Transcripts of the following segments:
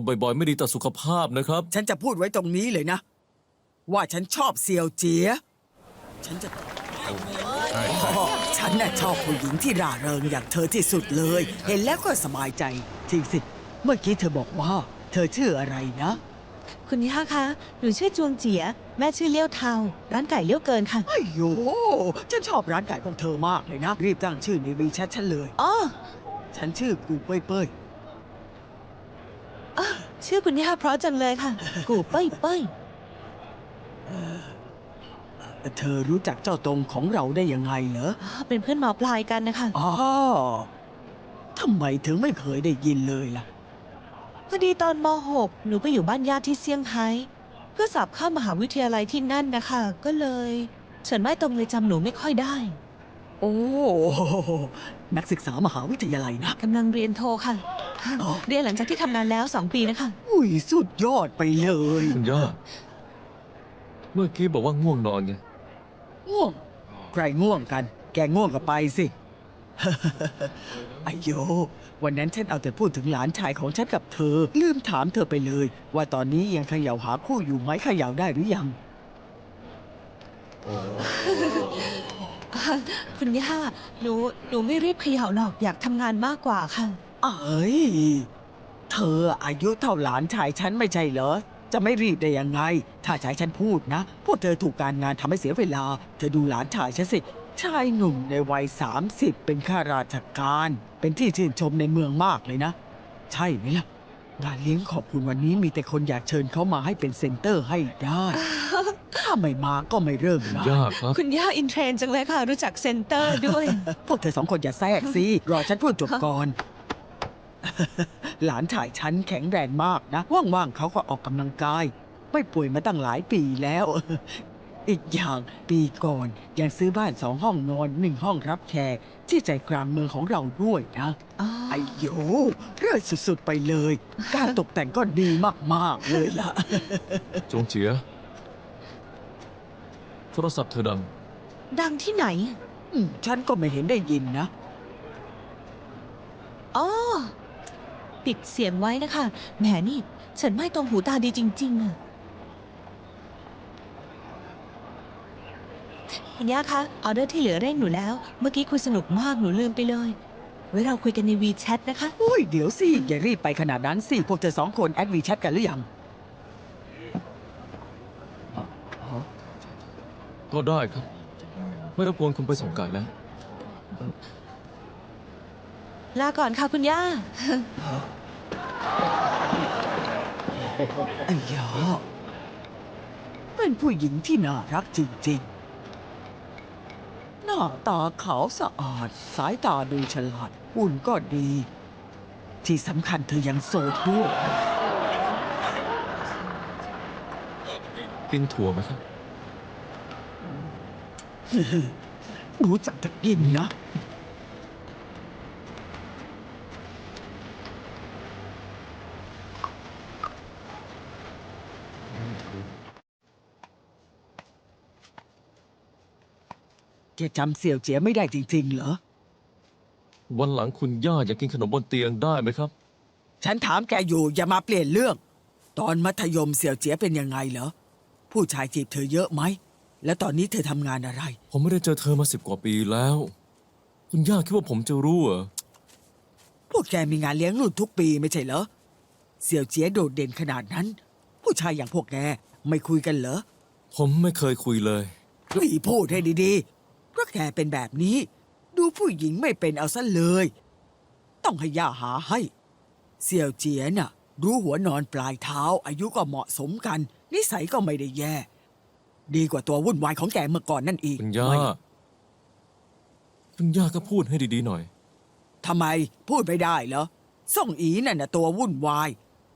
มบ่อยๆ ไม่ดีต่อสุขภาพนะครับ ฉันจะพูดไว้ตรงนี้เลยนะ ว่าฉันชอบเซียวเจีย ฉันจะอ๋อฉันน่ะชอบผู้หญิงที่ร่าเริงอย่างเธอที่สุดเลย เห็นแล้วก็สบายใจจริงสิ เมื่อกี้เธอบอกว่า เธอชื่ออะไรนะ คุณย่าคะหนูชื่อจวงเจีย แม่ชื่อเลี้ยวเทาร้านไก่เลี้ยวเกินค่ะไอ้โยฉันชอบร้านไก่ของเธอมากเลยนะ รีบตั้งชื่อในวีแชทฉันเลย อ๋อ ฉันชื่อกูเป้ยเป้ย ชื่อคุณย่าเพราะจังเลยค่ะ กูเป้ยเป้ยเธอรู้จักเจ้าตรงของเราได้ยังไงเหรออ๋อเป็นเพื่อนหมอปลายกันนะคะ อ๋อทำไมถึงไม่เคยได้ยินเลยล่ะ พอดีตอนม .6 หนูไปอยู่บ้านญาติที่เซี่ยงไฮ้เพื่อสอบเข้ามหาวิทยาลัยที่นั่นนะคะ ก็เลยเฉินไม่ตรงเลยจำหนูไม่ค่อยได้ โอ้ นักศึกษามหาวิทยาลัยนะ กำลังเรียนโทค่ะอ๋อเรียนหลังจากที่ทำงานแล้วสองปีนะคะ อุ้ยสุดยอดไปเลย คุณย่าเมื่อกี้บอกว่าง่วงนอนไง ง่วง ใครง่วงกัน แกง่วงก็ไปสิไอโยวันนั้นฉันเอาแต่พูดถึงหลานชายของฉันกับเธอ ลืมถามเธอไปเลย ว่าตอนนี้ยังเขย่าหาคู่อยู่ไหมเขย่าได้หรือยัง คุณย่า หนู หนูไม่รีบเขย่าหรอก อยากทำงานมากกว่าค่ะ เอ้ย เธออายุเท่าหลานชายฉันไม่ใช่เหรอ จะไม่รีบได้ยังไง ถ้าชายฉันพูดนะ พวกเธอถูกการงานทำให้เสียเวลา เธอดูหลานชายฉันสิ ชายหนุ่มในวัย 30 เป็นข้าราชการ เป็นที่ชื่นชมในเมืองมากเลยนะ ใช่ไหมล่ะ งานเลี้ยงขอบคุณวันนี้มีแต่คนอยากเชิญเขามาให้เป็นเซนเตอร์ให้ได้ ถ้าไม่มาก็ไม่เริ่มงานย่าครับ คุณย่าอินเทรนด์จังเลยค่ะ รู้จักเซ็นเตอร์ด้วย พวกเธอสองคนอย่าแทรกสิ รอฉันพูดจบก่อน หลานชายฉันแข็งแรงมากนะ ว่างๆเขาก็ออกกำลังกาย ไม่ป่วยมาตั้งหลายปีแล้ว อีกอย่างปีก่อนยังซื้อบ้านสองห้องนอนหนึ่งห้องรับแขกที่ใจกลางเมืองของเราด้วยนะ อ๋อไอ้โยเรื่อยสุดๆไปเลย การตกแต่งก็ดีมากๆเลยล่ะ จงเจีย โทรศัพท์เธอดัง ดังที่ไหน อืมฉันก็ไม่เห็นได้ยินนะ อ๋อ ปิดเสียงไว้นะคะ แหมนี่ ฉันไม่ตรงหูตาดีจริงๆอะ คุณย่าคะออเดอร์ที่เหลือเร่งหนูแล้ว เมื่อกี้คุยสนุกมากหนูลืมไปเลย ไว้เราคุยกันในวีแชทนะคะ อุ้ยเดี๋ยวสิ อย่ารีบไปขนาดนั้นสิ พวกเธอสองคนแอดวีแชทกันหรือยัง ก็ได้ครับ ไม่รบกวนคุณไปส่งไก่แล้ว ลาก่อนค่ะคุณย่าไอ้ยาเป็นผู้หญิงที่น่ารักจริงๆห น้าตาขาวสะอาด สายตาดูฉลาดหุ่นก็ดี ที่สำคัญเธอยังโสดด้วย กินถั่วไหมครับ รู้จักจะกินนะ แกจำเสี่ยวเจียไม่ได้จริงๆ เหรอ วันหลังคุณย่าอยากกินขนมบนเตียงได้ไหมครับ ฉันถามแกอยู่อย่ามาเปลี่ยนเรื่อง ตอนมัธยมเสี่ยวเจียเป็นยังไงเหรอ ผู้ชายจีบเธอเยอะไหม แล้วตอนนี้เธอทำงานอะไร ผมไม่ได้เจอเธอมาสิบกว่าปีแล้ว คุณย่าคิดว่าผมจะรู้เหรอ พวกแกมีงานเลี้ยงรุ่นทุกปีไม่ใช่เหรอ เสี่ยวเจียโดดเด่นขนาดนั้น ผู้ชายอย่างพวกแกไม่คุยกันเหรอ ผมไม่เคยคุยเลย เฮ้ยพูดให้ดี ๆเพราะแกเป็นแบบนี้ ดูผู้หญิงไม่เป็นเอาซะเลย ต้องให้ย่าหาให้ เสี่ยวเจียน่ะ รู้หัวนอนปลายเท้า อายุก็เหมาะสมกัน นิสัยก็ไม่ได้แย่ ดีกว่าตัววุ่นวายของแกเมื่อก่อนนั่นอีกคุณย่าไม่คุณย่าก็พูดให้ดีๆหน่อย ทำไมพูดไม่ได้เหรอส่งอีนั่นน่ะตัววุ่นวาย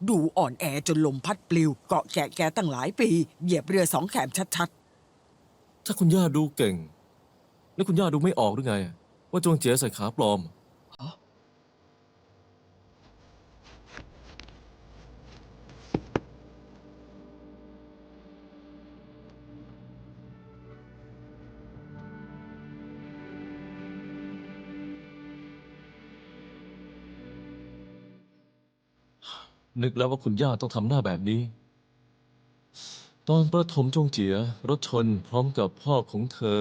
ดูอ่อนแอจนลมพัดปลิว เกาะแกะแกตั้งหลายปี เหยียบเรือสองแขมชัดถ้าคุณย่าดูเก่ง แล้วคุณย่าดูไม่ออกหรือไง ว่าจวงเจียใส่ขาปลอม นึกแล้วว่าคุณย่าต้องทำหน้าแบบนี้ ตอนประถมจงเจียรถชนพร้อมกับพ่อของเธอ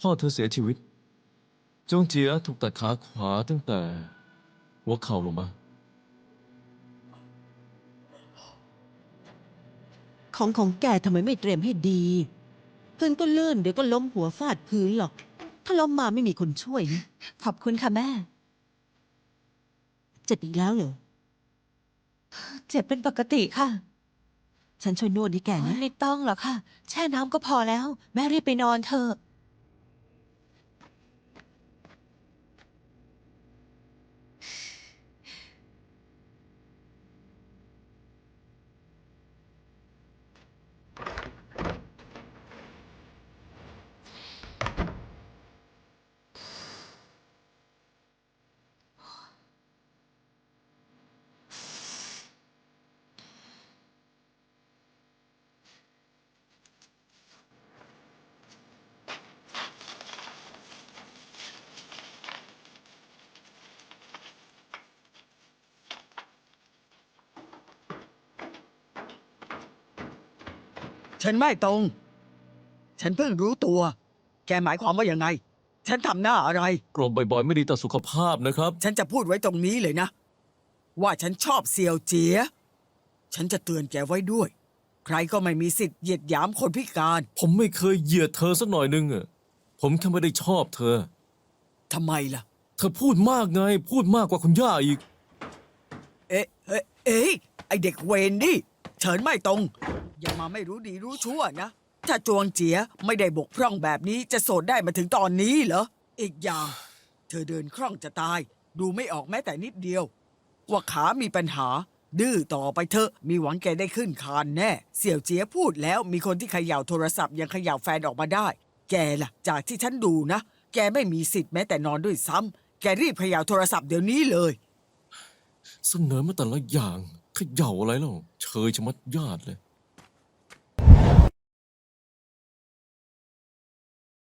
พ่อเธอเสียชีวิต จงเจียถูกตัดขาขวาตั้งแต่ หัวเข่าลงมา ของของแกทำไมไม่เตรียมให้ดี พื้นก็ลื่นเดี๋ยวก็ล้มหัวฟาดพื้นหรอก ถ้าล้มมาไม่มีคนช่วยนะขอบคุณค่ะแม่ เจ็บอีกแล้วเหรอ เจ็บเป็นปกติค่ะ ฉันช่วยนวดให้แกนะ ไม่ต้องหรอกค่ะ แช่น้ำก็พอแล้ว แม่รีบไปนอนเถอะ ฉันไม่ตรง ฉันเพิ่งรู้ตัว แกหมายความว่ายังไง ฉันทำหน้าอะไร กรมบ่อยๆ ไม่ดีต่อสุขภาพนะครับ ฉันจะพูดไว้ตรงนี้เลยนะ ว่าฉันชอบเซียวเจีย ฉันจะเตือนแกไว้ด้วย ใครก็ไม่มีสิทธิ์เหยียดหยามคนพิการผมไม่เคยเหยียดเธอสักหน่อยนึงอะผมแค่ไม่ได้ชอบเธอ ทำไมล่ะ เธอพูดมากไง พูดมากกว่าคุณย่าอีก เอ๊ะเอ๊ะเอ๊ะไอเด็กเวนนี่ เฉินไม่ตรง อย่ามาไม่รู้ดีรู้ชั่วนะ ถ้าจวงเจียไม่ได้บกพร่องแบบนี้จะโสดได้มาถึงตอนนี้เหรอ อีกอย่าง เธอเดินคล่องจะตาย ดูไม่ออกแม้แต่นิดเดียว ว่าขามีปัญหา ดื้อต่อไปเถอะมีหวังแกได้ขึ้นคานแน่ เสี่ยวเจียพูดแล้วมีคนที่เขย่าโทรศัพท์ยังเขย่าแฟนออกมาได้ แกล่ะ จากที่ฉันดูนะ แกไม่มีสิทธิ์แม้แต่นอนด้วยซ้ำแกรีบเขย่าโทรศัพท์เดี๋ยวนี้เลย เสนอมาแต่ละอย่าง เขย่าอะไรแล้วเชยชะมัดญาติเลย